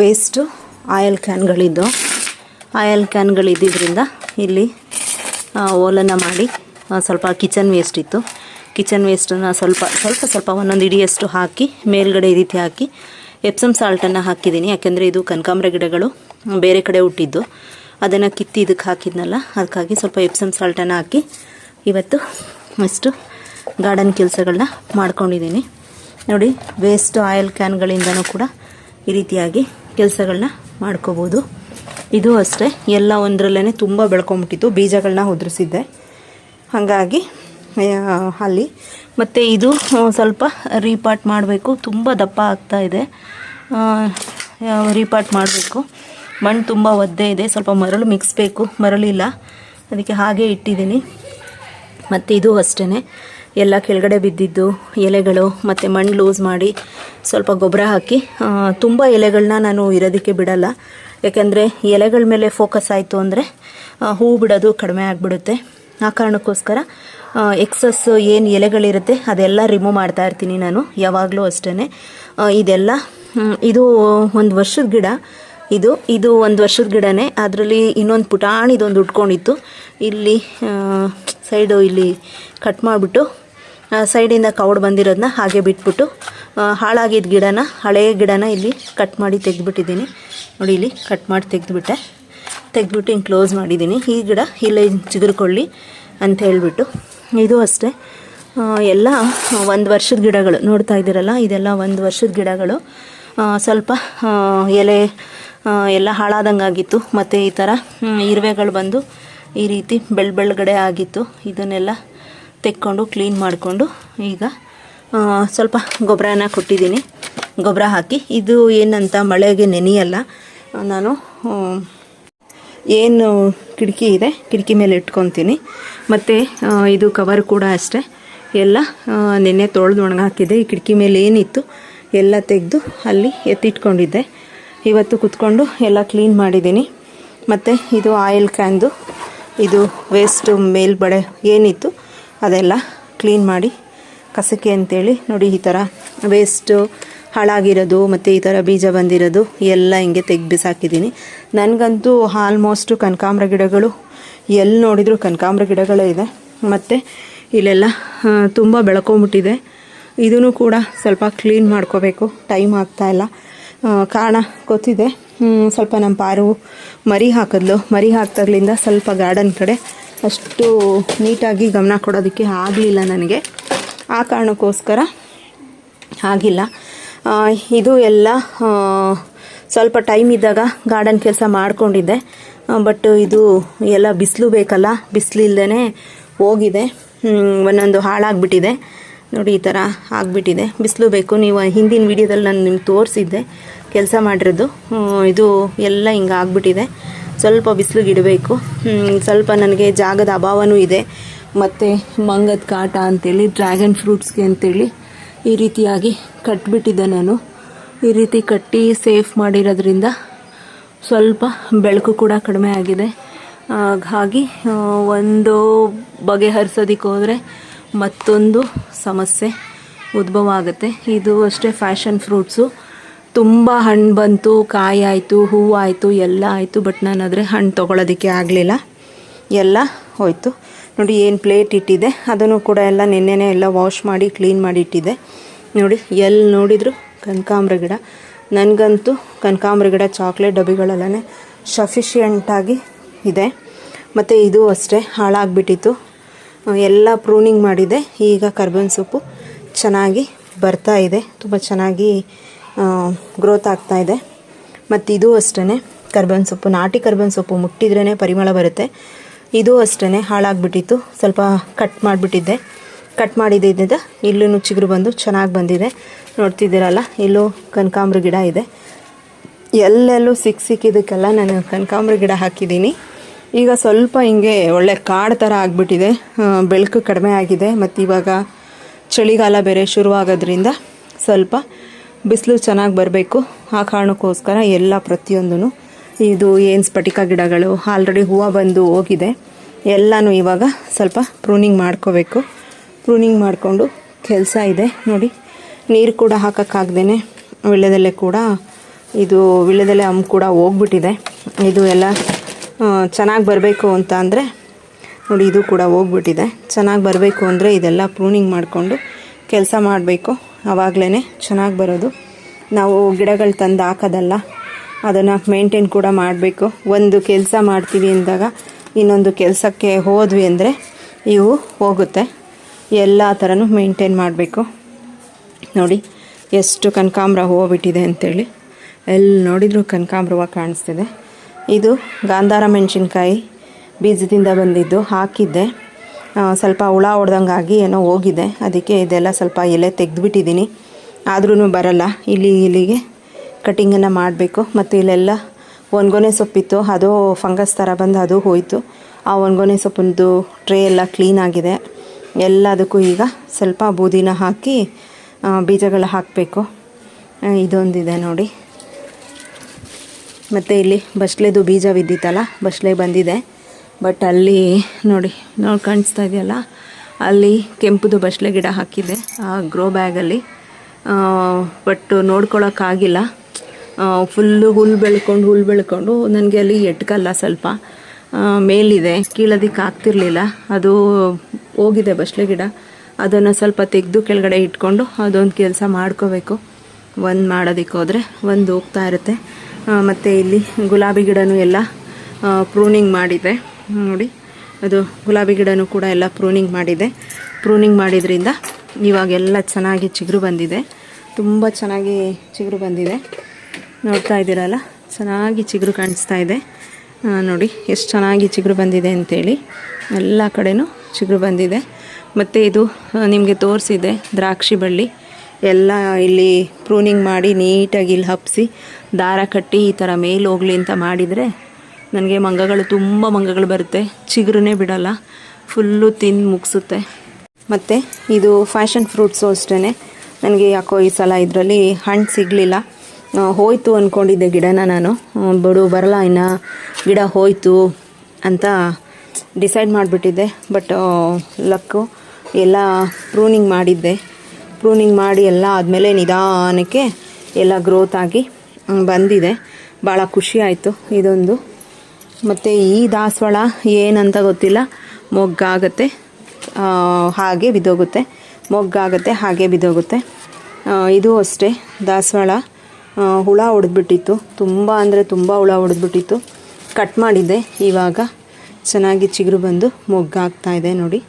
Waste oil ಕ್ಯಾನ್ಗಳಿದ್ದು oil ಕ್ಯಾನ್ಗಳಿದ್ದಿದ್ದರಿಂದ ಇಲ್ಲಿ ಓಲನ್ನು ಮಾಡಿ ಸ್ವಲ್ಪ ಕಿಚನ್ ವೇಸ್ಟ್ ಇತ್ತು. ಕಿಚನ್ ವೇಸ್ಟನ್ನು ಸ್ವಲ್ಪ ಸ್ವಲ್ಪ ಸ್ವಲ್ಪ ಒಂದೊಂದು ಇಡಿಯಷ್ಟು ಹಾಕಿ, ಮೇಲ್ಗಡೆ ಈ ರೀತಿ ಹಾಕಿ ಎಪ್ಸಮ್ ಸಾಲ್ಟನ್ನು ಹಾಕಿದ್ದೀನಿ. ಯಾಕೆಂದರೆ ಇದು ಕನಕಾಂಬ್ರ ಗಿಡಗಳು ಬೇರೆ ಕಡೆ ಹುಟ್ಟಿದ್ದು. ಅದನ್ನು ಕಿತ್ತಿ ಇದಕ್ಕೆ ಹಾಕಿದ್ನಲ್ಲ, ಅದಕ್ಕಾಗಿ ಸ್ವಲ್ಪ ಎಪ್ಸಮ್ ಸಾಲ್ಟನ್ನು ಹಾಕಿ ಇವತ್ತು ಅಷ್ಟು ಗಾರ್ಡನ್ ಕೆಲಸಗಳನ್ನ ಮಾಡ್ಕೊಂಡಿದ್ದೀನಿ. ನೋಡಿ ವೇಸ್ಟ್ ಆಯಿಲ್ ಕ್ಯಾನ್ಗಳಿಂದನೂ ಕೂಡ ಈ ರೀತಿಯಾಗಿ ಕೆಲಸಗಳನ್ನ ಮಾಡ್ಕೋಬೋದು. ಇದು ಅಷ್ಟೇ. ಎಲ್ಲ ಒಂದರಲ್ಲೇ ತುಂಬ ಬೆಳ್ಕೊಂಬಿಟ್ಟಿತ್ತು. ಬೀಜಗಳನ್ನ ಉದುರಿಸಿದ್ದೆ. ಹಾಗಾಗಿ ಅಲ್ಲಿ. ಮತ್ತು ಇದು ಸ್ವಲ್ಪ ರೀಪಾಟ್ ಮಾಡಬೇಕು. ತುಂಬ ದಪ್ಪ ಆಗ್ತಾ ಇದೆ. ರೀಪಾಟ್ ಮಾಡಬೇಕು. ಮಣ್ಣು ತುಂಬ ಒದ್ದೆ ಇದೆ. ಸ್ವಲ್ಪ ಮರಳು ಮಿಕ್ಸ್ ಬೇಕು ಮರಳಿಲ್ಲ. ಅದಕ್ಕೆ ಹಾಗೆ ಇಟ್ಟಿದ್ದೀನಿ. ಮತ್ತು ಇದು ಅಷ್ಟೇ ಎಲ್ಲ ಕೆಳಗಡೆ ಬಿದ್ದಿದ್ದು, ಎಲೆಗಳು ಮತ್ತು ಮಣ್ಣು ಲೂಸ್ ಮಾಡಿ ಸ್ವಲ್ಪ ಗೊಬ್ಬರ ಹಾಕಿ ತುಂಬ ಎಲೆಗಳನ್ನ ನಾನು ಇರೋದಕ್ಕೆ ಬಿಡಲ್ಲ. ಯಾಕೆಂದರೆ ಎಲೆಗಳ ಮೇಲೆ ಫೋಕಸ್ ಆಯಿತು ಅಂದರೆ ಹೂ ಬಿಡೋದು ಕಡಿಮೆ ಆಗಿಬಿಡುತ್ತೆ. ಆ ಕಾರಣಕ್ಕೋಸ್ಕರ ಎಕ್ಸಸ್ ಏನು ಎಲೆಗಳಿರುತ್ತೆ ಅದೆಲ್ಲ ರಿಮೂವ್ ಮಾಡ್ತಾ ಇರ್ತೀನಿ ನಾನು, ಯಾವಾಗಲೂ ಅಷ್ಟೇ ಇದೆಲ್ಲ ಇದು ಒಂದು ವರ್ಷದ ಗಿಡ ಇದು ಇದು ಒಂದು ವರ್ಷದ ಗಿಡನೇ. ಅದರಲ್ಲಿ ಇನ್ನೊಂದು ಪುಟಾಣಿದೊಂದು ಉಟ್ಕೊಂಡಿತ್ತು. ಇಲ್ಲಿ ಸೈಡು ಇಲ್ಲಿ ಕಟ್ ಮಾಡಿಬಿಟ್ಟು ಸೈಡಿಂದ ಕವಡ್ ಬಂದಿರೋದನ್ನ ಹಾಗೆ ಬಿಟ್ಬಿಟ್ಟು ಹಾಳಾಗಿದ್ದ ಗಿಡನ ಹಳೆಯ ಗಿಡನ ಇಲ್ಲಿ ಕಟ್ ಮಾಡಿ ತೆಗೆದುಬಿಟ್ಟಿದ್ದೀನಿ. ನೋಡಿ ಇಲ್ಲಿ ಕಟ್ ಮಾಡಿ ತೆಗೆದುಬಿಟ್ಟೆ. ತೆಗೆದುಬಿಟ್ಟು ಹಿಂಗೆ ಕ್ಲೋಸ್ ಮಾಡಿದ್ದೀನಿ. ಈ ಗಿಡ ಇಲ್ಲೇ ಚಿಗುರುಕೊಳ್ಳಿ ಅಂತ ಹೇಳಿಬಿಟ್ಟು. ಇದು ಅಷ್ಟೇ. ಎಲ್ಲ ಒಂದು ವರ್ಷದ ಗಿಡಗಳು. ನೋಡ್ತಾ ಇದ್ದೀರಲ್ಲ, ಇದೆಲ್ಲ ಒಂದು ವರ್ಷದ ಗಿಡಗಳು. ಸ್ವಲ್ಪ ಎಲೆ ಎಲ್ಲ ಹಾಳಾದಂಗೆ ಆಗಿತ್ತು ಮತ್ತು ಈ ಥರ ಇರುವೆಗಳು ಬಂದು ಈ ರೀತಿ ಬೆಳ್ ಬೆಳಗಡೆ ಆಗಿತ್ತು. ಇದನ್ನೆಲ್ಲ ತೆಕ್ಕೊಂಡು ಕ್ಲೀನ್ ಮಾಡಿಕೊಂಡು ಈಗ ಸ್ವಲ್ಪ ಗೊಬ್ಬರನ ಕೊಟ್ಟಿದ್ದೀನಿ. ಗೊಬ್ಬರ ಹಾಕಿ. ಇದು ಏನಂತ ಮಳೆಗೆ ನೆನೆಯಲ್ಲ. ನಾನು ಏನು ಕಿಟಕಿ ಇದೆ, ಕಿಟಕಿ ಮೇಲೆ ಇಟ್ಕೊತೀನಿ. ಮತ್ತು ಇದು ಕವರ್ ಕೂಡ ಅಷ್ಟೇ. ಎಲ್ಲ ನೆನ್ನೆ ತೊಳೆದು ಒಣಗಾಕಿದ್ದೆ. ಈ ಕಿಟಕಿ ಮೇಲೆ ಏನಿತ್ತು, ಎಲ್ಲ ತೆಗೆದು ಅಲ್ಲಿ ಎತ್ತಿಟ್ಕೊಂಡಿದ್ದೆ. ಇವತ್ತು ಕುತ್ಕೊಂಡು ಎಲ್ಲ ಕ್ಲೀನ್ ಮಾಡಿದ್ದೀನಿ. ಮತ್ತು ಇದು ಆಯಿಲ್ ಕ್ಯಾನ್ದು. ಇದು ವೇಸ್ಟು ಮೇಲ್ಬಡೆ ಏನಿತ್ತು ಅದೆಲ್ಲ ಕ್ಲೀನ್ ಮಾಡಿ ಕಸಕ್ಕೆ ಅಂತೇಳಿ ನೋಡಿ ಈ ಥರ ವೇಸ್ಟು ಹಾಳಾಗಿರೋದು ಮತ್ತು ಈ ಥರ ಬೀಜ ಬಂದಿರೋದು ಎಲ್ಲ ಹಿಂಗೆ ತೆಗ್ದು ಬಿಸಾಕಿದ್ದೀನಿ. ನನಗಂತೂ ಆಲ್ಮೋಸ್ಟು ಕನಕಾಂಬ್ರ ಗಿಡಗಳು ಎಲ್ಲಿ ನೋಡಿದರೂ ಕನಕಾಂಬ್ರ ಗಿಡಗಳೇ ಇದೆ. ಮತ್ತು ಇಲ್ಲೆಲ್ಲ ತುಂಬ ಬೆಳ್ಕೊಂಬಿಟ್ಟಿದೆ. ಇದೂ ಕೂಡ ಸ್ವಲ್ಪ ಕ್ಲೀನ್ ಮಾಡ್ಕೋಬೇಕು. ಟೈಮ್ ಆಗ್ತಾಯಿಲ್ಲ ಕಾರಣ ಗೊತ್ತಿದೆ. ಸ್ವಲ್ಪ ನಮ್ಮ ಪಾರು ಮರಿ ಹಾಕಿದ್ಲು. ಮರಿ ಹಾಕ್ದಾಗ್ಲಿಂದ ಸ್ವಲ್ಪ ಗಾರ್ಡನ್ ಕಡೆ ಅಷ್ಟು ನೀಟಾಗಿ ಗಮನ ಕೊಡೋದಕ್ಕೆ ಆಗಲಿಲ್ಲ ನನಗೆ. ಆ ಕಾರಣಕ್ಕೋಸ್ಕರ ಆಗಿಲ್ಲ. ಇದು ಎಲ್ಲ ಸ್ವಲ್ಪ ಟೈಮ್ ಇದ್ದಾಗ ಗಾರ್ಡನ್ ಕೆಲಸ ಮಾಡಿಕೊಂಡಿದ್ದೆ. ಬಟ್ ಇದು ಎಲ್ಲ ಬಿಸಿಲು ಬೇಕಲ್ಲ ಬಿಸಿಲಿಲ್ಲದೇ ಹೋಗಿದೆ. ಒಂದೊಂದು ಹಾಳಾಗ್ಬಿಟ್ಟಿದೆ. ನೋಡಿ, ಈ ಥರ ಆಗಿಬಿಟ್ಟಿದೆ. ಬಿಸಿಲು ಬೇಕು. ನೀವು ಹಿಂದಿನ ವೀಡಿಯೋದಲ್ಲಿ ನಾನು ನಿಮ್ಗೆ ತೋರಿಸಿದ್ದೆ. ಕೆಲಸ ಮಾಡಿರೋದು. ಇದು ಎಲ್ಲ ಹಿಂಗೆ ಆಗಿಬಿಟ್ಟಿದೆ. ಸ್ವಲ್ಪ ಬಿಸಿಲಿಗೆ ಇಡಬೇಕು ಸ್ವಲ್ಪ ನನಗೆ ಜಾಗದ ಅಭಾವನೂ ಇದೆ. ಮತ್ತು ಮಂಗದ ಕಾಟ ಅಂತೇಳಿ, ಡ್ರ್ಯಾಗನ್ ಫ್ರೂಟ್ಸ್ಗೆ ಅಂತೇಳಿ ಈ ರೀತಿಯಾಗಿ ಕಟ್ಬಿಟ್ಟಿದ್ದೆ ನಾನು. ಈ ರೀತಿ ಕಟ್ಟಿ ಸೇಫ್ ಮಾಡಿರೋದ್ರಿಂದ ಸ್ವಲ್ಪ ಬೆಳಕು ಕೂಡ ಕಡಿಮೆ ಆಗಿದೆ. ಹಾಗಾಗಿ ಒಂದು ಬಗೆಹರಿಸೋದಕ್ಕೆ ಹೋದರೆ ಮತ್ತೊಂದು ಸಮಸ್ಯೆ ಉದ್ಭವ ಆಗುತ್ತೆ. ಇದು ಅಷ್ಟೇ ಫ್ಯಾಷನ್ ಫ್ರೂಟ್ಸು. ತುಂಬ ಹಣ್ಣು ಬಂತು, ಕಾಯಿ ಆಯಿತು, ಹೂವು ಆಯಿತು, ಎಲ್ಲ ಆಯಿತು, ಬಟ್ ನಾನಾದರೆ ಹಣ್ಣು ತೊಗೊಳೋದಕ್ಕೆ ಆಗಲಿಲ್ಲ. ಎಲ್ಲ ಹೋಯಿತು. ನೋಡಿ, ಏನು ಪ್ಲೇಟ್ ಇಟ್ಟಿದೆ. ಅದನ್ನು ಕೂಡ ಎಲ್ಲ ನಿನ್ನೆನೇ ಎಲ್ಲ ವಾಶ್ ಮಾಡಿ, ಕ್ಲೀನ್ ಮಾಡಿ ಇಟ್ಟಿದ್ದೆ ನೋಡಿ ಎಲ್ಲಿ ನೋಡಿದ್ರು? ಕನಕಾಂಬ್ರ ಗಿಡ. ನನಗಂತೂ ಕನಕಾಂಬ್ರ ಗಿಡ, ಚಾಕ್ಲೇಟ್ ಡಬ್ಬಿಗಳೆಲ್ಲನೇ ಸಫಿಷಿಯೆಂಟಾಗಿ ಇದೆ. ಮತ್ತು ಇದು ಅಷ್ಟೇ ಹಾಳಾಗಿಬಿಟ್ಟಿತ್ತು. ಎಲ್ಲ ಪ್ರೂನಿಂಗ್ ಮಾಡಿದೆ. ಈಗ ಕರ್ಬೇವಿನ ಸೊಪ್ಪು ಚೆನ್ನಾಗಿ ಬರ್ತಾ ಇದೆ. ತುಂಬ ಚೆನ್ನಾಗಿ ಗ್ರೋತ್ ಆಗ್ತಾ ಇದೆ. ಮತ್ತು ಇದು ಅಷ್ಟೇ ಕರ್ಬೇವಿನ ಸೊಪ್ಪು ನಾಟಿ ಕರ್ಬೇವಿನ ಸೊಪ್ಪು ಮುಟ್ಟಿದ್ರೇ ಪರಿಮಳ ಬರುತ್ತೆ. ಇದು ಅಷ್ಟೇ ಹಾಳಾಗಿಬಿಟ್ಟಿತ್ತು. ಸ್ವಲ್ಪ ಕಟ್ ಮಾಡಿಬಿಟ್ಟಿದ್ದೆ. ಕಟ್ ಮಾಡಿದ್ದಿದ್ದ ಇಲ್ಲೂ ಚಿಗುರು ಬಂದು ಚೆನ್ನಾಗಿ ಬಂದಿದೆ. ನೋಡ್ತಿದ್ದೀರಲ್ಲ, ಇಲ್ಲೂ ಕನಕಾಂಬ್ರ ಗಿಡ ಇದೆ. ಎಲ್ಲೆಲ್ಲೂ ಸಿಕ್ಕ ಸಿಕ್ಕಿದ್ದಕ್ಕೆಲ್ಲ ನಾನು ಕನಕಾಂಬ್ರ ಗಿಡ ಹಾಕಿದ್ದೀನಿ. ಈಗ ಸ್ವಲ್ಪ ಹಿಂಗೆ ಒಳ್ಳೆ ಕಾಡು ಥರ ಆಗಿಬಿಟ್ಟಿದೆ. ಬೆಳಕು ಕಡಿಮೆ ಆಗಿದೆ. ಮತ್ತು ಇವಾಗ ಚಳಿಗಾಲ ಬೇರೆ ಶುರುವಾಗೋದ್ರಿಂದ ಸ್ವಲ್ಪ ಬಿಸಿಲು ಚೆನ್ನಾಗಿ ಬರಬೇಕು. ಆ ಕಾರಣಕ್ಕೋಸ್ಕರ ಎಲ್ಲ ಪ್ರತಿಯೊಂದೂ ಇದು ಏನು ಸ್ಫಟಿಕ ಗಿಡಗಳು, ಆಲ್ರೆಡಿ ಹೂವು ಬಂದು ಹೋಗಿದೆ. ಎಲ್ಲನೂ ಇವಾಗ ಸ್ವಲ್ಪ ಪ್ರೂನಿಂಗ್ ಮಾಡ್ಕೋಬೇಕು. ಪ್ರೂನಿಂಗ್ ಮಾಡಿಕೊಂಡು ಕೆಲಸ ಇದೆ. ನೋಡಿ, ನೀರು ಕೂಡ ಹಾಕೋಕ್ಕಾಗ್ದೇ ವೀಳ್ಯದೆಲೆ ಕೂಡ, ಇದು ವಿಳ್ಯದೆಲೆ ಹಮ್ ಕೂಡ ಹೋಗ್ಬಿಟ್ಟಿದೆ. ಇದು ಎಲ್ಲ ಚೆನ್ನಾಗಿ ಬರಬೇಕು ಅಂತ ಅಂದರೆ ನೋಡಿ ಇದು ಕೂಡ ಹೋಗ್ಬಿಟ್ಟಿದೆ. ಚೆನ್ನಾಗಿ ಬರಬೇಕು ಅಂದರೆ ಇದೆಲ್ಲ ಪ್ರೂನಿಂಗ್ ಮಾಡಿಕೊಂಡು ಕೆಲಸ ಮಾಡಬೇಕು. ಆವಾಗಲೇ ಚೆನ್ನಾಗಿ ಬರೋದು. ನಾವು ಗಿಡಗಳು ತಂದು ಹಾಕೋದಲ್ಲ, ಅದನ್ನು ಮೇಂಟೈನ್ ಕೂಡ ಮಾಡಬೇಕು. ಒಂದು ಕೆಲಸ ಮಾಡ್ತೀವಿ ಅಂದಾಗ ಇನ್ನೊಂದು ಕೆಲಸಕ್ಕೆ ಹೋದ್ವಿ ಅಂದರೆ ಇವು ಹೋಗುತ್ತೆ. ಎಲ್ಲ ಥರನೂ ಮೇಂಟೈನ್ ಮಾಡಬೇಕು. ನೋಡಿ ಎಷ್ಟು ಕನಕಾಂಬ್ರ ಹೋಗ್ಬಿಟ್ಟಿದೆ ಅಂಥೇಳಿ ಎಲ್ಲಿ ನೋಡಿದರೂ ಕನಕಾಂಬ್ರ ಹೂವು ಕಾಣಿಸ್ತಿದೆ. ಇದು ಗಾಂಧಾರ ಮೆಣಸಿನ್ಕಾಯಿ ಬೀಜದಿಂದ ಬಂದಿದ್ದು. ಹಾಕಿದ್ದೆ. ಸ್ವಲ್ಪ ಹುಳ ಹೊಡೆದಂಗಾಗಿ ಏನೋ ಹೋಗಿದೆ. ಅದಕ್ಕೆ ಇದೆಲ್ಲ ಸ್ವಲ್ಪ ಎಲೆ ತೆಗೆದುಬಿಟ್ಟಿದ್ದೀನಿ. ಆದ್ರೂ ಬರಲ್ಲ. ಇಲ್ಲಿ ಇಲ್ಲಿಗೆ ಕಟಿಂಗನ್ನು ಮಾಡಬೇಕು. ಮತ್ತು ಇಲ್ಲೆಲ್ಲ ಒಣಗೊನೆ ಸೊಪ್ಪಿತ್ತು. ಅದು ಫಂಗಸ್ ಥರ ಬಂದು ಅದು ಹೋಯಿತು. ಆ ಒಣಗೊನೆ ಸೊಪ್ಪಿಂದು ಟ್ರೇ ಎಲ್ಲ ಕ್ಲೀನ್ ಆಗಿದೆ. ಎಲ್ಲದಕ್ಕೂ ಈಗ ಸ್ವಲ್ಪ ಬೂದಿನ ಹಾಕಿ ಬೀಜಗಳು ಹಾಕಬೇಕು. ಇದೊಂದಿದೆ ನೋಡಿ. ಮತ್ತು ಇಲ್ಲಿ ಬಸ್ಲೆದು ಬೀಜ ಬಿದ್ದಿತ್ತಲ್ಲ, ಬಸ್ಲೆ ಬಂದಿದೆ. ಬಟ್ ಅಲ್ಲಿ ನೋಡಿ ನೋಡಿ ಕಾಣಿಸ್ತಾ ಇದೆಯಲ್ಲ, ಅಲ್ಲಿ ಕೆಂಪುದು ಬಸ್ಲೆ ಗಿಡ ಹಾಕಿದೆ, ಆ ಗ್ರೋ ಬ್ಯಾಗಲ್ಲಿ ಬಟ್ ನೋಡ್ಕೊಳೋಕ್ಕಾಗಿಲ್ಲ. ಫುಲ್ಲು ಹುಲ್ಲು ಬೆಳ್ಕೊಂಡು ಹುಲ್ಲು ಬೆಳ್ಕೊಂಡು, ನನಗೆ ಅಲ್ಲಿ ಎಟ್ಕಲ್ಲ ಸ್ವಲ್ಪ. ಮೇಲಿದೆ ಕೀಳೋದಕ್ಕೆ ಆಗ್ತಿರ್ಲಿಲ್ಲ. ಅದು ಹೋಗಿದೆ ಬಸ್ಲೆ ಗಿಡ. ಅದನ್ನು ಸ್ವಲ್ಪ ತೆಗೆದು ಕೆಳಗಡೆ ಇಟ್ಕೊಂಡು ಅದೊಂದು ಕೆಲಸ ಮಾಡ್ಕೋಬೇಕು. ಒಂದು ಮಾಡೋದಕ್ಕೆ ಹೋದರೆ ಒಂದು ಹೋಗ್ತಾ ಇರುತ್ತೆ. ಮತ್ತು ಇಲ್ಲಿ ಗುಲಾಬಿ ಗಿಡನೂ ಎಲ್ಲ ಪ್ರೂನಿಂಗ್ ಮಾಡಿದೆ. ನೋಡಿ, ಅದು ಗುಲಾಬಿ ಗಿಡನೂ ಕೂಡ ಎಲ್ಲ ಪ್ರೂನಿಂಗ್ ಮಾಡಿದೆ. ಪ್ರೂನಿಂಗ್ ಮಾಡಿದ್ರಿಂದ ಇವಾಗೆಲ್ಲ ಚೆನ್ನಾಗಿ ಚಿಗುರು ಬಂದಿದೆ. ತುಂಬ ಚೆನ್ನಾಗಿ ಚಿಗುರು ಬಂದಿದೆ. ನೋಡ್ತಾ ಇದ್ದೀರಲ್ಲ, ಚೆನ್ನಾಗಿ ಚಿಗುರು ಕಾಣಿಸ್ತಾ ಇದೆ. ನೋಡಿ, ಎಷ್ಟು ಚೆನ್ನಾಗಿ ಚಿಗುರು ಬಂದಿದೆ ಅಂತೇಳಿ ಎಲ್ಲ ಕಡೆನೂ ಚಿಗುರು ಬಂದಿದೆ. ಮತ್ತು ಇದು ನಿಮಗೆ ತೋರಿಸಿದೆ ದ್ರಾಕ್ಷಿ ಬಳ್ಳಿ. ಎಲ್ಲ ಇಲ್ಲಿ ಪ್ರೂನಿಂಗ್ ಮಾಡಿ ನೀಟಾಗಿ ಇಲ್ಲಿ ಹಬ್ಬಿಸಿ ದಾರ ಕಟ್ಟಿ ಈ ಥರ ಮೇಲೆ ಹೋಗಲಿ ಅಂತ ಮಾಡಿದರೆ ನನಗೆ ಮಂಗಗಳು ತುಂಬ ಮಂಗಗಳು ಬರುತ್ತೆ. ಚಿಗುರನ್ನೇ ಬಿಡಲ್ಲ ಫುಲ್ಲು ತಿಂದು ಮುಗಿಸುತ್ತೆ. ಮತ್ತು ಇದು ಫ್ಯಾಷನ್ ಫ್ರೂಟ್ಸು ಅಷ್ಟೇ ನನಗೆ ಯಾಕೋ ಈ ಸಲ ಇದರಲ್ಲಿ ಹಣ್ಣು ಸಿಗಲಿಲ್ಲ. ಹೋಯ್ತು ಅಂದ್ಕೊಂಡಿದ್ದೆ ಗಿಡನ ನಾನು. ಬಡು ಬರಲ್ಲ ಇನ್ನು, ಗಿಡ ಹೋಯ್ತು ಅಂತ ಡಿಸೈಡ್ ಮಾಡಿಬಿಟ್ಟಿದ್ದೆ. ಬಟ್ ಲಕ್ಕು ಎಲ್ಲ ಪ್ರೂನಿಂಗ್ ಮಾಡಿದ್ದೆ. ಪ್ರೂನಿಂಗ್ ಮಾಡಿ ಎಲ್ಲ ಆದಮೇಲೆ ನಿಧಾನಕ್ಕೆ ಎಲ್ಲ ಗ್ರೋತ್ ಆಗಿ ಬಂದಿದೆ. ಭಾಳ ಖುಷಿ ಆಯಿತು ಇದೊಂದು. ಮತ್ತು ಈ ದಾಸವಾಳ ಏನಂತ ಗೊತ್ತಿಲ್ಲ. ಮೊಗ್ಗಾಗತ್ತೆ. ಹಾಗೆ ಬಿದ್ದೋಗುತ್ತೆ. ಮೊಗ್ಗಾಗತ್ತೆ, ಹಾಗೆ ಬಿದ್ದೋಗುತ್ತೆ. ಇದು ಅಷ್ಟೇ ದಾಸವಾಳ. ಹುಳ ಹೊಡೆದ್ಬಿಟ್ಟಿತ್ತು. ತುಂಬ ಅಂದರೆ ತುಂಬ ಹುಳ ಹೊಡೆದ್ಬಿಟ್ಟಿತ್ತು. ಕಟ್ ಮಾಡಿದ್ದೆ ಇವಾಗ. ಚೆನ್ನಾಗಿ ಚಿಗುರು ಬಂದು ಮೊಗ್ಗಾಗ್ತಾ ಇದೆ ನೋಡಿ.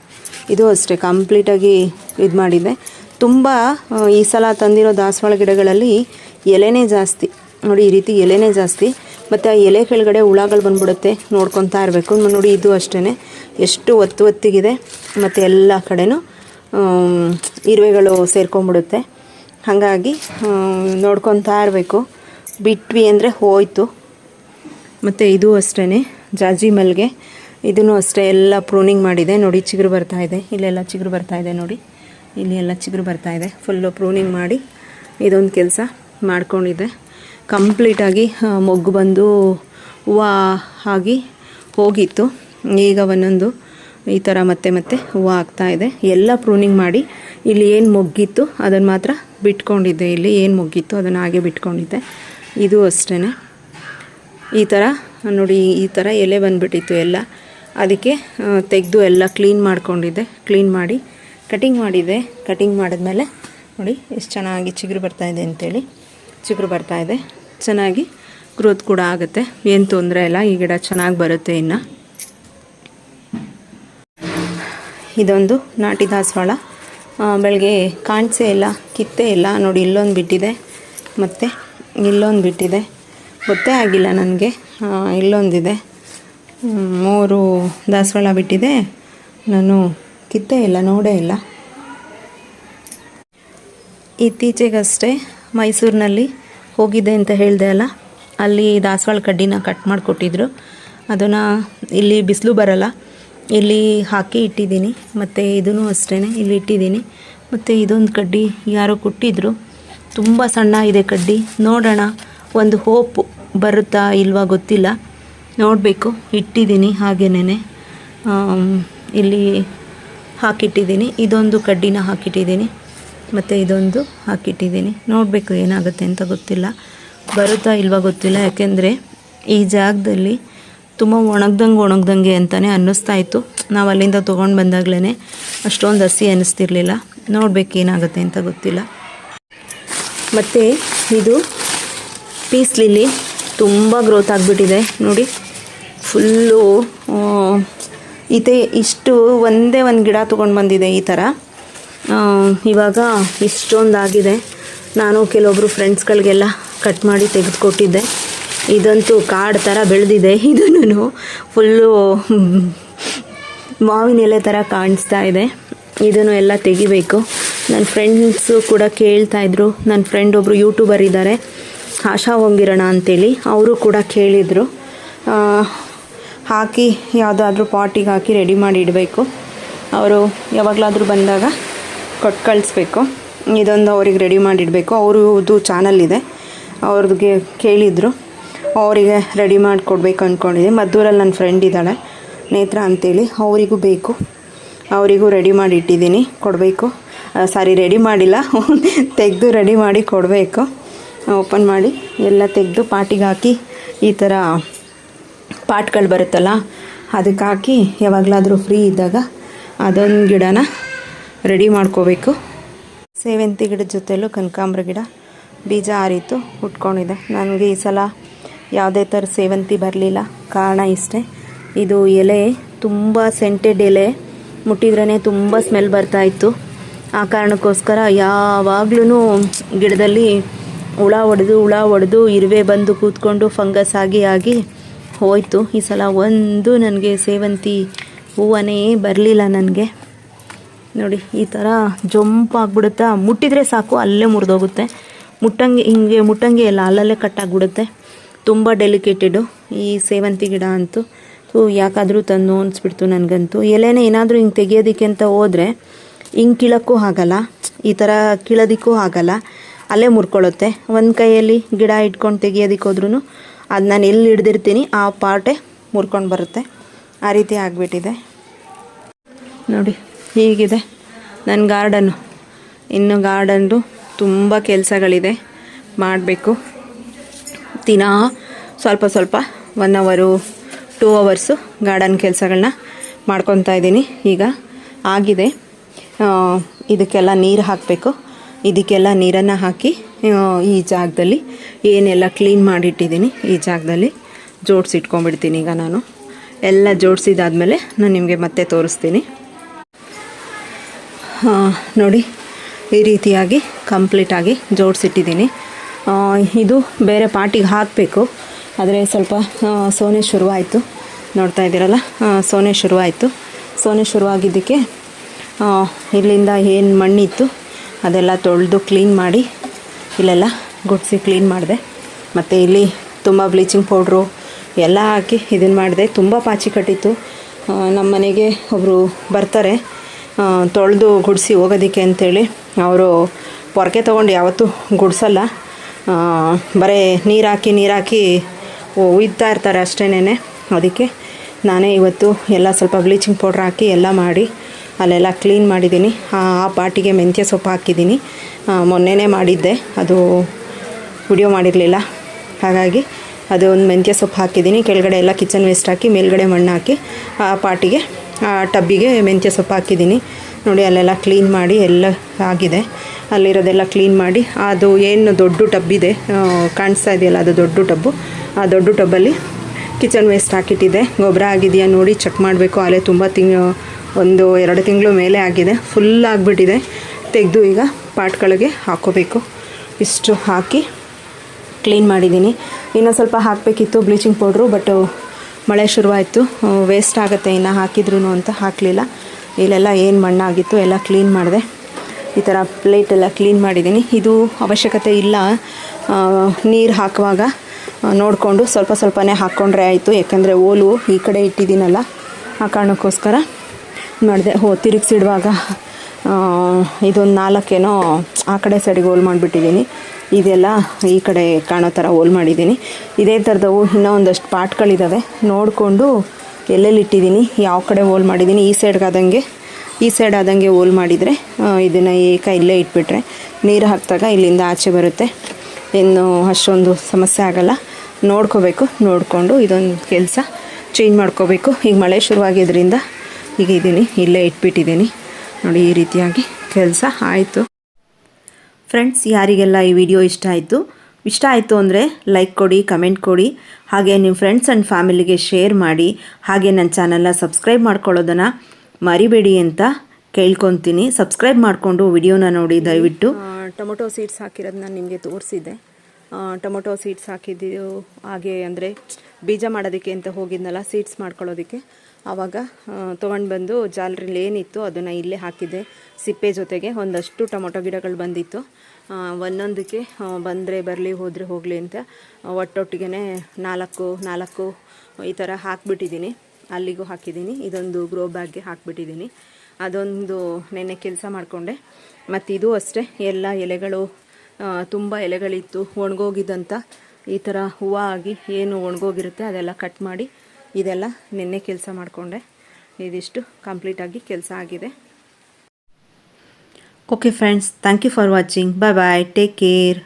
ಇದು ಅಷ್ಟೇ ಕಂಪ್ಲೀಟಾಗಿ ಇದು ಮಾಡಿದ್ದೆ ತುಂಬ ಈ ಸಲ ತಂದಿರೋ ದಾಸವಾಳ ಗಿಡಗಳಲ್ಲಿ ಎಲೆನೇ ಜಾಸ್ತಿ. ನೋಡಿ, ಈ ರೀತಿ ಎಲೆನೇ ಜಾಸ್ತಿ. ಮತ್ತು ಆ ಎಲೆ ಕೆಳಗಡೆ ಹುಳಗಳು ಬಂದ್ಬಿಡುತ್ತೆ ನೋಡ್ಕೊತಾ ಇರಬೇಕು. ನೋಡಿ, ಇದು ಅಷ್ಟೇ ಎಷ್ಟು ಒತ್ತು ಒತ್ತಿಗಿದೆ. ಮತ್ತು ಎಲ್ಲ ಕಡೆಯೂ ಇರುವೆಗಳು ಸೇರ್ಕೊಂಡ್ಬಿಡುತ್ತೆ. ಹಾಗಾಗಿ ನೋಡ್ಕೊತಾ ಇರಬೇಕು. ಬಿಟ್ವಿ ಅಂದರೆ ಹೋಯ್ತು. ಮತ್ತು ಇದು ಅಷ್ಟೇ ಜಾಜಿ ಮಲ್ಲಿಗೆ. ಇದನ್ನು ಅಷ್ಟೇ ಎಲ್ಲ ಪ್ರೂನಿಂಗ್ ಮಾಡಿದೆ. ನೋಡಿ, ಚಿಗುರು ಬರ್ತಾ ಇದೆ. ಇಲ್ಲೆಲ್ಲ ಚಿಗುರು ಬರ್ತಾ ಇದೆ ನೋಡಿ. ಇಲ್ಲಿ ಎಲ್ಲ ಚಿಗುರು ಬರ್ತಾ ಇದೆ. ಫುಲ್ಲು ಪ್ರೂನಿಂಗ್ ಮಾಡಿ ಇದೊಂದು ಕೆಲಸ ಮಾಡ್ಕೊಂಡಿದ್ದೆ. ಕಂಪ್ಲೀಟಾಗಿ ಮೊಗ್ಗು ಬಂದು ಹೂವು ಆಗಿ ಹೋಗಿತ್ತು. ಈಗ ಒಂದೊಂದು ಈ ಥರ ಮತ್ತೆ ಮತ್ತೆ ಹೂವು ಆಗ್ತಾಯಿದೆ ಎಲ್ಲ ಪ್ರೂನಿಂಗ್ ಮಾಡಿ ಇಲ್ಲಿ ಏನು ಮೊಗ್ಗಿತ್ತು ಅದನ್ನು ಮಾತ್ರ ಬಿಟ್ಕೊಂಡಿದ್ದೆ. ಇಲ್ಲಿ ಏನು ಮೊಗ್ಗಿತ್ತು ಅದನ್ನು ಹಾಗೆ ಬಿಟ್ಕೊಂಡಿದ್ದೆ. ಇದು ಅಷ್ಟೇ ಈ ಥರ ನೋಡಿ, ಈ ಥರ ಎಲೆ ಬಂದುಬಿಟ್ಟಿತ್ತು ಎಲ್ಲ. ಅದಕ್ಕೆ ತೆಗೆದು ಎಲ್ಲ ಕ್ಲೀನ್ ಮಾಡಿಕೊಂಡಿದ್ದೆ. ಕ್ಲೀನ್ ಮಾಡಿ ಕಟಿಂಗ್ ಮಾಡಿದೆ. ಕಟಿಂಗ್ ಮಾಡಿದ್ಮೇಲೆ ನೋಡಿ ಎಷ್ಟು ಚೆನ್ನಾಗಿ ಚಿಗುರು ಬರ್ತಾಯಿದೆ ಅಂತೇಳಿ. ಚಿಗುರು ಬರ್ತಾಯಿದೆ ಚೆನ್ನಾಗಿ ಗ್ರೋತ್ ಕೂಡ ಆಗುತ್ತೆ. ಏನು ತೊಂದರೆ ಇಲ್ಲ. ಈ ಗಿಡ ಚೆನ್ನಾಗಿ ಬರುತ್ತೆ ಇನ್ನು. ಇದೊಂದು ನಾಟಿ ದಾಸವಾಳ. ಬೆಳಗ್ಗೆ ಕಾಣಿಸೇ ಇಲ್ಲ, ಕಿತ್ತೇ ಇಲ್ಲ. ನೋಡಿ, ಇಲ್ಲೊಂದು ಬಿಟ್ಟಿದೆ. ಮತ್ತು ಇಲ್ಲೊಂದು ಬಿಟ್ಟಿದೆ. ಗೊತ್ತೇ ಆಗಿಲ್ಲ ನನಗೆ. ಇಲ್ಲೊಂದಿದೆ. ಮೂರು ದಾಸವಾಳ ಬಿಟ್ಟಿದೆ. ನಾನು ಕಿತ್ತೇ ಇಲ್ಲ, ನೋಡೇ ಇಲ್ಲ. ಇತ್ತೀಚೆಗಷ್ಟೇ ಮೈಸೂರಿನಲ್ಲಿ ಹೋಗಿದ್ದೆ ಅಂತ ಹೇಳಿದೆ ಅಲ್ಲ, ಅಲ್ಲಿ ದಾಸವಾಳ ಕಡ್ಡಿನ ಕಟ್ ಮಾಡಿಕೊಟ್ಟಿದ್ರು. ಅದನ್ನು ಇಲ್ಲಿ ಬಿಸಿಲು ಬರಲ್ಲ, ಇಲ್ಲಿ ಹಾಕಿ ಇಟ್ಟಿದ್ದೀನಿ, ಮತ್ತು ಇದೂ ಅಷ್ಟೇ ಇಲ್ಲಿ ಇಟ್ಟಿದ್ದೀನಿ. ಮತ್ತು ಇದೊಂದು ಕಡ್ಡಿ ಯಾರೋ ಕೊಟ್ಟಿದ್ರು, ತುಂಬ ಸಣ್ಣ ಇದೆ ಕಡ್ಡಿ, ನೋಡೋಣ, ಒಂದು ಹೋಪ್ ಬರುತ್ತಾ ಇಲ್ವಾ ಗೊತ್ತಿಲ್ಲ. ನೋಡಬೇಕು, ಇಟ್ಟಿದ್ದೀನಿ ಹಾಗೇನೆ ಇಲ್ಲಿ ಹಾಕಿಟ್ಟಿದ್ದೀನಿ. ಇದೊಂದು ಕಡ್ಡಿನ ಹಾಕಿಟ್ಟಿದ್ದೀನಿ. ಮತ್ತು ಇದೊಂದು ಹಾಕಿಟ್ಟಿದ್ದೀನಿ. ನೋಡಬೇಕು ಏನಾಗುತ್ತೆ ಅಂತ ಗೊತ್ತಿಲ್ಲ. ಬರುತ್ತಾ ಇಲ್ವಾ ಗೊತ್ತಿಲ್ಲ. ಯಾಕೆಂದರೆ ಈ ಜಾಗದಲ್ಲಿ ತುಂಬ ಒಣಗ್ದಂಗೆ ಒಣಗ್ದಂಗೆ ಅಂತಲೇ ಅನ್ನಿಸ್ತಾ ಇತ್ತು. ನಾವು ಅಲ್ಲಿಂದ ತೊಗೊಂಡು ಬಂದಾಗಲೇ ಅಷ್ಟೊಂದು ಹಸಿ ಅನ್ನಿಸ್ತಿರ್ಲಿಲ್ಲ ನೋಡಬೇಕು ಏನಾಗುತ್ತೆ ಅಂತ ಗೊತ್ತಿಲ್ಲ. ಮತ್ತು ಇದು ಪೀಸ್ ಲಿಲ್ಲಿ ತುಂಬ ಗ್ರೋತ್ ಆಗಿಬಿಟ್ಟಿದೆ. ನೋಡಿ, ಫುಲ್ಲು ಇದೆ ಇಷ್ಟು ಒಂದೇ ಒಂದು ಗಿಡ ತೊಗೊಂಡು ಬಂದಿದೆ ಈ ಥರ ಇವಾಗ ಇಷ್ಟೊಂದಾಗಿದೆ ನಾನು ಕೆಲವೊಬ್ಬರು ಫ್ರೆಂಡ್ಸ್ಗಳಿಗೆಲ್ಲ ಕಟ್ ಮಾಡಿ ತೆಗೆದುಕೊಟ್ಟಿದ್ದೆ. ಇದಂತೂ ಕಾಡು ಥರ ಬೆಳೆದಿದೆ. ಇದನ್ನು ಫುಲ್ಲು ಮಾವಿನ ಎಲೆ ಥರ ಕಾಣಿಸ್ತಾ ಇದೆ. ಇದನ್ನು ಎಲ್ಲ ತೆಗಿಬೇಕು. ನನ್ನ ಫ್ರೆಂಡ್ಸು ಕೂಡ ಕೇಳ್ತಾ ಇದ್ರು. ನನ್ನ ಫ್ರೆಂಡ್ ಒಬ್ಬರು ಯೂಟ್ಯೂಬರ್ ಇದ್ದಾರೆ ಆಶಾ ಹೊಂಗಿರೋಣ ಅಂತೇಳಿ. ಅವರು ಕೂಡ ಕೇಳಿದರು. ಹಾಕಿ ಯಾವುದಾದ್ರೂ ಪಾಟಿಗೆ ಹಾಕಿ ರೆಡಿ ಮಾಡಿ ಇಡಬೇಕು. ಅವರು ಯಾವಾಗಲಾದರೂ ಬಂದಾಗ ಕೊಟ್ಟು ಕಳಿಸ್ಬೇಕು. ಇದೊಂದು ಅವ್ರಿಗೆ ರೆಡಿ ಮಾಡಿಡಬೇಕು ಅವ್ರದ್ದು ಚಾನಲ್ ಇದೆ. ಅವ್ರಿಗೆ ಕೇಳಿದರು. ಅವರಿಗೆ ರೆಡಿ ಮಾಡಿಕೊಡ್ಬೇಕು ಅಂದ್ಕೊಂಡಿದ್ದೆ ಮದ್ದೂರಲ್ಲಿ ನನ್ನ ಫ್ರೆಂಡ್ ಇದ್ದಾಳೆ, ನೇತ್ರ ಅಂತೇಳಿ. ಅವರಿಗೂ ಬೇಕು. ಅವರಿಗೂ ರೆಡಿ ಮಾಡಿ ಇಟ್ಟಿದ್ದೀನಿ. ಕೊಡಬೇಕು. ಸಾರಿ ರೆಡಿ ಮಾಡಿಲ್ಲ. ತೆಗೆದು ರೆಡಿ ಮಾಡಿ ಕೊಡಬೇಕು. ಓಪನ್ ಮಾಡಿ. ಎಲ್ಲ ತೆಗೆದು ಪಾಟಿಗೆ ಹಾಕಿ ಈ ಥರ ಪಾಟ್ಗಳು ಬರುತ್ತಲ್ಲ, ಅದಕ್ಕೆ ಹಾಕಿ ಯಾವಾಗಲಾದರೂ ಫ್ರೀ ಇದ್ದಾಗ ಅದೊಂದು ಗಿಡನ ರೆಡಿ ಮಾಡ್ಕೋಬೇಕು. ಸೇವಂತಿ ಗಿಡದ ಜೊತೆಯಲ್ಲೂ ಕನಕಾಂಬ್ರ ಗಿಡ, ಬೀಜ ಆರಿತು, ಉಟ್ಕೊಂಡಿದೆ. ನನಗೆ ಈ ಸಲ ಯಾವುದೇ ಥರ ಸೇವಂತಿ ಬರಲಿಲ್ಲ. ಕಾರಣ ಇಷ್ಟೇ, ಇದು ಎಲೆ, ತುಂಬ ಸೆಂಟೆಡ್ ಎಲೆ ಮುಟ್ಟಿದ್ರೇ ತುಂಬ ಸ್ಮೆಲ್ ಬರ್ತಾ ಇತ್ತು. ಆ ಕಾರಣಕ್ಕೋಸ್ಕರ ಯಾವಾಗ್ಲೂ ಗಿಡದಲ್ಲಿ ಹುಳ ಹೊಡೆದು ಹುಳ ಹೊಡೆದು ಇರುವೆ ಬಂದು ಕೂತ್ಕೊಂಡು ಫಂಗಸ್ ಆಗಿ ಆಗಿ ಹೋಯಿತು. ಈ ಸಲ ಒಂದು ನನಗೆ ಸೇವಂತಿ ಹೂವನೇ ಬರಲಿಲ್ಲ ನನಗೆ. ನೋಡಿ, ಈ ಥರ ಜಂಪಾಗ್ಬಿಡುತ್ತಾ ಮುಟ್ಟಿದರೆ ಸಾಕು, ಅಲ್ಲೇ ಮುರಿದೋಗುತ್ತೆ. ಮುಟ್ಟಂಗೆ, ಹಿಂಗೆ ಮುಟ್ಟಂಗೆ ಎಲ್ಲ ಅಲ್ಲಲ್ಲೇ ಕಟ್ಟಾಗ್ಬಿಡುತ್ತೆ ತುಂಬ ಡೆಲಿಕೇಟೆಡು ಈ ಸೇವಂತಿ ಗಿಡ ಅಂತೂ. ಸೊ, ಯಾಕಾದರೂ ತಂದು ಅನಿಸ್ಬಿಡ್ತು ನನಗಂತೂ. ಎಲೆನೇ ಏನಾದರೂ ಹಿಂಗೆ ತೆಗಿಯೋದಕ್ಕೆ ಅಂತ ಹೋದರೆ, ಹಿಂಗೆ ಕೀಳೋಕ್ಕೂ ಆಗಲ್ಲ. ಈ ಥರ ಕೀಳೋದಕ್ಕೂ ಆಗಲ್ಲ. ಅಲ್ಲೇ ಮುರ್ಕೊಳ್ಳುತ್ತೆ. ಒಂದು ಕೈಯಲ್ಲಿ ಗಿಡ ಇಟ್ಕೊಂಡು ತೆಗಿಯೋದಕ್ಕೆ ಹೋದ್ರೂ ಅದು ನಾನು ಎಲ್ಲಿ ಹಿಡ್ದಿರ್ತೀನಿ, ಆ ಪಾರ್ಟೇ ಮುರ್ಕೊಂಡು ಬರುತ್ತೆ. ಆ ರೀತಿ ಆಗಿಬಿಟ್ಟಿದೆ. ನೋಡಿ, ಹೀಗಿದೆ ನನ್ನ ಗಾರ್ಡನ್ನು. ಇನ್ನು ಗಾರ್ಡನ್ದು ತುಂಬ ಕೆಲಸಗಳಿದೆ. ಮಾಡಬೇಕು. ದಿನ ಸ್ವಲ್ಪ ಸ್ವಲ್ಪ ಒನ್ ಅವರು ಟೂ ಅವರ್ಸು ಗಾರ್ಡನ್ ಕೆಲಸಗಳನ್ನ ಮಾಡ್ಕೊತಾ ಇದ್ದೀನಿ. ಈಗ ಆಗಿದೆ. ಇದಕ್ಕೆಲ್ಲ ನೀರು ಹಾಕಬೇಕು. ಇದಕ್ಕೆಲ್ಲ ನೀರನ್ನು ಹಾಕಿ ಈ ಜಾಗದಲ್ಲಿ ಏನೆಲ್ಲ ಕ್ಲೀನ್ ಮಾಡಿಟ್ಟಿದ್ದೀನಿ ಈ ಜಾಗದಲ್ಲಿ ಜೋಡಿಸಿಟ್ಕೊಂಡ್ಬಿಡ್ತೀನಿ ಈಗ ನಾನು. ಎಲ್ಲ ಜೋಡಿಸಿದಾದ್ಮೇಲೆ ನಾನು ನಿಮಗೆ ಮತ್ತೆ ತೋರಿಸ್ತೀನಿ. ನೋಡಿ, ಈ ರೀತಿಯಾಗಿ ಕಂಪ್ಲೀಟಾಗಿ ಜೋಡಿಸಿಟ್ಟಿದ್ದೀನಿ. ಇದು ಬೇರೆ ಪಾಟಿಗೆ ಹಾಕಬೇಕು. ಆದರೆ ಸ್ವಲ್ಪ ಸೋನೆ ಶುರುವಾಯಿತು. ನೋಡ್ತಾ ಇದ್ದೀರಲ್ಲ? ಸೋನೆ ಶುರುವಾಯಿತು. ಸೋನೆ ಶುರುವಾಗಿದ್ದಕ್ಕೆ ಇಲ್ಲಿಂದ ಏನು ಮಣ್ಣಿತ್ತು ಅದೆಲ್ಲ ತೊಳೆದು ಕ್ಲೀನ್ ಮಾಡಿ ಇಲ್ಲೆಲ್ಲ ಗುಡಿಸಿ ಕ್ಲೀನ್ ಮಾಡಿದೆ. ಮತ್ತು ಇಲ್ಲಿ ತುಂಬ ಬ್ಲೀಚಿಂಗ್ ಪೌಡ್ರು ಎಲ್ಲ ಹಾಕಿ ಇದನ್ನು ಮಾಡಿದೆ. ತುಂಬ ಪಾಚಿ ಕಟ್ಟಿತ್ತು. ನಮ್ಮ ಮನೆಗೆ ಒಬ್ಬರು ಬರ್ತಾರೆ. ತೊಳೆದು ಗುಡಿಸಿ ಹೋಗೋದಕ್ಕೆ ಅಂತೇಳಿ ಅವರು ಪೊರಕೆ ತೊಗೊಂಡು ಯಾವತ್ತೂ ಗುಡಿಸಲ್ಲ. ಬರೀ ನೀರು ಹಾಕಿ ನೀರು ಹಾಕಿ ಉಯ್ತಾ ಇರ್ತಾರೆ ಅಷ್ಟೇನೆ ಅದಕ್ಕೆ ನಾನೇ ಇವತ್ತು ಎಲ್ಲ ಸ್ವಲ್ಪ ಬ್ಲೀಚಿಂಗ್ ಪೌಡ್ರ್ ಹಾಕಿ ಎಲ್ಲ ಮಾಡಿ ಅಲ್ಲೆಲ್ಲ ಕ್ಲೀನ್ ಮಾಡಿದ್ದೀನಿ. ಆ ಪಾಟಿಗೆ ಮೆಂತ್ಯ ಸೊಪ್ಪು ಹಾಕಿದ್ದೀನಿ. ಮೊನ್ನೆನೇ ಮಾಡಿದ್ದೆ. ಅದು ವಿಡಿಯೋ ಮಾಡಿರಲಿಲ್ಲ. ಹಾಗಾಗಿ ಅದು ಒಂದು ಮೆಂತ್ಯ ಸೊಪ್ಪು ಹಾಕಿದ್ದೀನಿ. ಕೆಳಗಡೆ ಎಲ್ಲ ಕಿಚನ್ ವೇಸ್ಟ್ ಹಾಕಿ, ಮೇಲ್ಗಡೆ ಮಣ್ಣು ಹಾಕಿ, ಆ ಪಾಟಿಗೆ, ಆ ಟಬ್ಬಿಗೆ ಮೆಂತ್ಯ ಸೊಪ್ಪು ಹಾಕಿದ್ದೀನಿ. ನೋಡಿ, ಅಲ್ಲೆಲ್ಲ ಕ್ಲೀನ್ ಮಾಡಿ ಎಲ್ಲ ಆಗಿದೆ. ಅಲ್ಲಿರೋದೆಲ್ಲ ಕ್ಲೀನ್ ಮಾಡಿ, ಅದು ಏನು ದೊಡ್ಡ ಟಬ್ಬಿದೆ ಕಾಣಿಸ್ತಾ ಇದೆಯಲ್ಲ, ಅದು ದೊಡ್ಡ ಟಬ್ಬು. ಆ ದೊಡ್ಡ ಟಬ್ಬಲ್ಲಿ ಕಿಚನ್ ವೇಸ್ಟ್ ಹಾಕಿಟ್ಟಿದೆ ಗೊಬ್ಬರ ಆಗಿದೆಯಾ ನೋಡಿ ಚೆಕ್ ಮಾಡಬೇಕು. ಅಲ್ಲೇ ತುಂಬ ತಿಂಗ್ ಒಂದು ಎರಡು ತಿಂಗಳು ಮೇಲೆ ಆಗಿದೆ. ಫುಲ್ ಆಗಿಬಿಟ್ಟಿದೆ. ತೆಗೆದು ಈಗ ಪಾಟ್ಗಳಿಗೆ ಹಾಕೋಬೇಕು. ಇಷ್ಟು ಹಾಕಿ ಕ್ಲೀನ್ ಮಾಡಿದ್ದೀನಿ. ಇನ್ನೂ ಸ್ವಲ್ಪ ಹಾಕಬೇಕಿತ್ತು ಬ್ಲೀಚಿಂಗ್ ಪೌಡ್ರು ಬಟ್ ಮಳೆ ಶುರುವಾಯಿತು. ವೇಸ್ಟ್ ಆಗುತ್ತೆ ಇನ್ನು ಹಾಕಿದ್ರು ಅಂತ ಹಾಕಲಿಲ್ಲ. ಇಲ್ಲೆಲ್ಲ ಏನು ಮಣ್ಣಾಗಿತ್ತು ಎಲ್ಲ ಕ್ಲೀನ್ ಮಾಡಿದೆ. ಈ ಥರ ಪ್ಲೇಟ್ ಎಲ್ಲ ಕ್ಲೀನ್ ಮಾಡಿದ್ದೀನಿ. ಇದು ಅವಶ್ಯಕತೆ ಇಲ್ಲ. ನೀರು ಹಾಕುವಾಗ ನೋಡಿಕೊಂಡು ಸ್ವಲ್ಪ ಸ್ವಲ್ಪನೇ ಹಾಕ್ಕೊಂಡ್ರೆ ಆಯಿತು. ಯಾಕಂದರೆ ಓಲು ಈ ಕಡೆ ಇಟ್ಟಿದ್ದೀನಲ್ಲ, ಆ ಕಾರಣಕ್ಕೋಸ್ಕರ. ಮಾಡಿದೆ ಹೋ ತಿರುಗಿಸಿಡುವಾಗ ಇದೊಂದು ನಾಲ್ಕೇನೋ ಆ ಕಡೆ ಸೈಡಿಗೆ ಹೋಲ್ ಮಾಡಿಬಿಟ್ಟಿದ್ದೀನಿ. ಇದೆಲ್ಲ ಈ ಕಡೆ ಕಾಣೋ ಥರ ಹೋಲ್ ಮಾಡಿದ್ದೀನಿ. ಇದೇ ಥರದವು ಇನ್ನೂ ಒಂದಷ್ಟು ಪಾಟ್ಗಳಿದ್ದಾವೆ ನೋಡಿಕೊಂಡು ಎಲ್ಲೆಲ್ಲಿ ಇಟ್ಟಿದ್ದೀನಿ, ಯಾವ ಕಡೆ ಹೋಲ್ ಮಾಡಿದ್ದೀನಿ, ಈ ಸೈಡ್ಗಾದಂಗೆ ಈ ಸೈಡ್ ಆದಂಗೆ ಹೋಲ್ ಮಾಡಿದರೆ ಇದನ್ನು ಏಕ ಇಲ್ಲೇ ಇಟ್ಬಿಟ್ರೆ, ನೀರು ಹಾಕಿದಾಗ ಇಲ್ಲಿಂದ ಆಚೆ ಬರುತ್ತೆ. ಇನ್ನು ಅಷ್ಟೊಂದು ಸಮಸ್ಯೆ ಆಗಲ್ಲ. ನೋಡ್ಕೋಬೇಕು, ನೋಡಿಕೊಂಡು ಇದೊಂದು ಕೆಲಸ ಚೇಂಜ್ ಮಾಡ್ಕೋಬೇಕು. ಈಗ ಮಳೆ ಶುರುವಾಗಿದ್ದರಿಂದ ಈಗ ಇದ್ದೀನಿ, ಇಲ್ಲೇ ಇಟ್ಬಿಟ್ಟಿದ್ದೀನಿ. ನೋಡಿ, ಈ ರೀತಿಯಾಗಿ ಕೆಲಸ ಆಯಿತು. ಫ್ರೆಂಡ್ಸ್ ಯಾರಿಗೆಲ್ಲ ಈ ವಿಡಿಯೋ ಇಷ್ಟ ಆಯಿತು? ಇಷ್ಟ ಆಯಿತು ಅಂದರೆ ಲೈಕ್ ಕೊಡಿ ಕಮೆಂಟ್ ಕೊಡಿ. ಹಾಗೆ ನಿಮ್ಮ ಫ್ರೆಂಡ್ಸ್ ಆ್ಯಂಡ್ ಫ್ಯಾಮಿಲಿಗೆ ಶೇರ್ ಮಾಡಿ. ಹಾಗೆ ನನ್ನ ಚಾನಲ್ನ ಸಬ್ಸ್ಕ್ರೈಬ್ ಮಾಡ್ಕೊಳ್ಳೋದನ್ನು ಮರಿಬೇಡಿ ಅಂತ ಕೇಳ್ಕೊತೀನಿ. ಸಬ್ಸ್ಕ್ರೈಬ್ ಮಾಡಿಕೊಂಡು ವಿಡಿಯೋನ ನೋಡಿ, ದಯವಿಟ್ಟು. ಟೊಮೊಟೊ ಸೀಡ್ಸ್ ಹಾಕಿರೋದನ್ನ ನಿಮಗೆ ತೋರಿಸಿದ್ದೆ. ಟೊಮೊಟೊ ಸೀಡ್ಸ್ ಹಾಕಿದ್ದು ಹಾಗೆ ಅಂದರೆ ಬೀಜ ಮಾಡೋದಕ್ಕೆ ಅಂತ ಹೋಗಿದ್ನಲ್ಲ ಸೀಡ್ಸ್ ಮಾಡ್ಕೊಳ್ಳೋದಕ್ಕೆ. ಆವಾಗ ತೊಗೊಂಡು ಬಂದು ಜಾಲರಿಲಿ ಏನಿತ್ತು ಅದನ್ನು ಇಲ್ಲೇ ಹಾಕಿದ್ದೆ. ಸಿಪ್ಪೆ ಜೊತೆಗೆ ಒಂದಷ್ಟು ಟೊಮೊಟೊ ಗಿಡಗಳು ಬಂದಿತ್ತು. ಒಂದೊಂದಕ್ಕೆ ಬಂದರೆ ಬರಲಿ, ಹೋದರೆ ಹೋಗಲಿ ಅಂತ ಒಟ್ಟೊಟ್ಟಿಗೆ ನಾಲ್ಕು ನಾಲ್ಕು, ಈ ಥರ ಹಾಕ್ಬಿಟ್ಟಿದ್ದೀನಿ. ಅಲ್ಲಿಗೂ ಹಾಕಿದ್ದೀನಿ. ಇದೊಂದು ಗ್ರೋ ಬ್ಯಾಗ್ಗೆ ಹಾಕ್ಬಿಟ್ಟಿದ್ದೀನಿ. ಅದೊಂದು ನೆನ್ನೆ ಕೆಲಸ ಮಾಡಿಕೊಂಡೆ. ಮತ್ತು ಇದು ಅಷ್ಟೇ. ಎಲ್ಲ ಎಲೆಗಳು ತುಂಬ ಎಲೆಗಳಿತ್ತು. ಒಣಗೋಗಿದ್ದಂಥ ಈ ಥರ ಹೂವು ಆಗಿ ಏನು ಒಣಗೋಗಿರುತ್ತೆ ಅದೆಲ್ಲ ಕಟ್ ಮಾಡಿ ಇದೆಲ್ಲ ನಿನ್ನೆ ಕೆಲಸ ಮಾಡಿಕೊಂಡೆ. ಇದಿಷ್ಟು ಕಂಪ್ಲೀಟಾಗಿ ಕೆಲಸ ಆಗಿದೆ. Okay friends thank you for watching bye bye take care